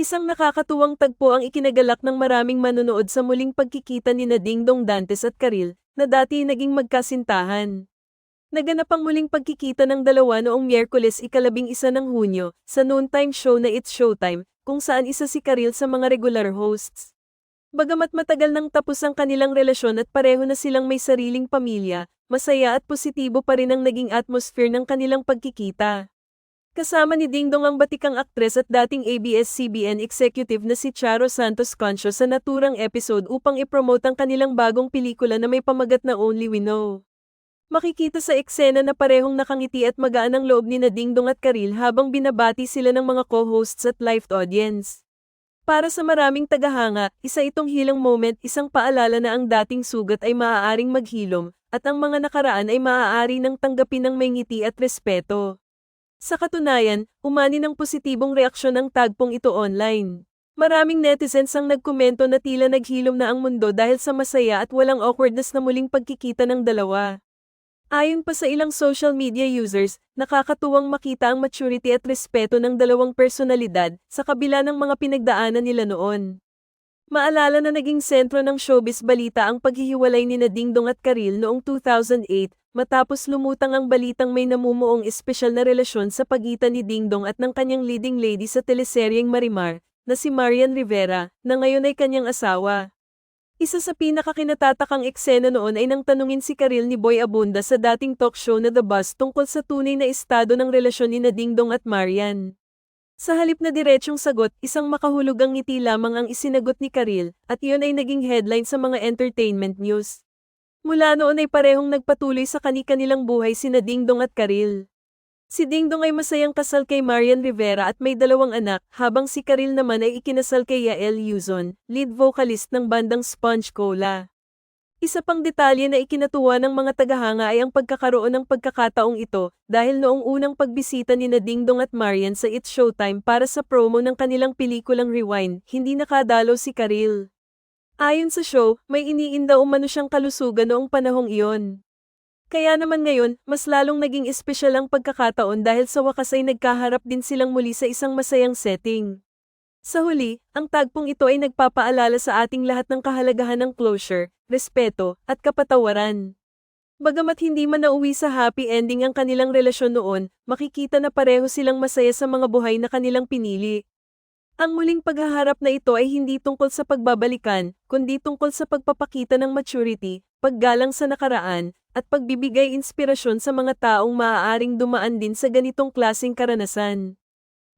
Isang nakakatuwang tagpo ang ikinagalak ng maraming manonood sa muling pagkikita ni Dingdong Dantes at Karil, na dati naging magkasintahan. Naganap ang muling pagkikita ng dalawa noong Miyerkules ikalabing isa ng Hunyo, sa noontime show na It's Showtime, kung saan isa si Karil sa mga regular hosts. Bagamat matagal nang tapos ang kanilang relasyon at pareho na silang may sariling pamilya, masaya at positibo pa rin ang naging atmosphere ng kanilang pagkikita. Kasama ni Dingdong ang batikang aktres at dating ABS-CBN executive na si Charo Santos Concho sa naturang episode upang ipromote ang kanilang bagong pelikula na may pamagat na Only We Know. Makikita sa eksena na parehong nakangiti at magaan ang loob ni na Dingdong at Karil habang binabati sila ng mga co-hosts at live audience. Para sa maraming tagahanga, isa itong hilang moment, isang paalala na ang dating sugat ay maaaring maghilom, at ang mga nakaraan ay maaari nang tanggapin ng may ngiti at respeto. Sa katunayan, umani ng positibong reaksyon ang tagpong ito online. Maraming netizens ang nagkomento na tila naghilom na ang mundo dahil sa masaya at walang awkwardness na muling pagkikita ng dalawa. Ayon pa sa ilang social media users, nakakatuwang makita ang maturity at respeto ng dalawang personalidad sa kabila ng mga pinagdaanan nila noon. Maalala na naging sentro ng showbiz balita ang paghihiwalay ni Dingdong at Karil noong 2008, matapos lumutang ang balitang may namumuong espesyal na relasyon sa pagitan ni Dingdong at ng kanyang leading lady sa teleseryeng Marimar, na si Marian Rivera, na ngayon ay kanyang asawa. Isa sa pinakakinatatakang eksena noon ay nang tanungin si Karil ni Boy Abunda sa dating talk show na The Buzz tungkol sa tunay na estado ng relasyon ni Dingdong at Marian. Sa halip na diretsong sagot, isang makahulugang ngiti lamang ang isinagot ni Karil, at iyon ay naging headline sa mga entertainment news. Mula noon ay parehong nagpatuloy sa kani-kanilang buhay sina Dingdong at Karil. Si Dingdong ay masayang kasal kay Marian Rivera at may dalawang anak, habang si Karil naman ay ikinasal kay Yael Yuzon, lead vocalist ng bandang Sponge Cola. Isa pang detalye na ikinatuwa ng mga tagahanga ay ang pagkakaroon ng pagkakataong ito dahil noong unang pagbisita ni Dingdong at Marian sa It's Showtime para sa promo ng kanilang pelikulang Rewind, hindi nakadalo si Karil. Ayon sa show, may iniinda umano siyang kalusugan noong panahong iyon. Kaya naman ngayon, mas lalong naging espesyal ang pagkakataon dahil sa wakas ay nagkaharap din silang muli sa isang masayang setting. Sa huli, ang tagpong ito ay nagpapaalala sa ating lahat ng kahalagahan ng closure, respeto, at kapatawaran. Bagamat hindi man nauwi sa happy ending ang kanilang relasyon noon, makikita na pareho silang masaya sa mga buhay na kanilang pinili. Ang muling paghaharap na ito ay hindi tungkol sa pagbabalikan, kundi tungkol sa pagpapakita ng maturity, paggalang sa nakaraan, at pagbibigay inspirasyon sa mga taong maaaring dumaan din sa ganitong klasing karanasan.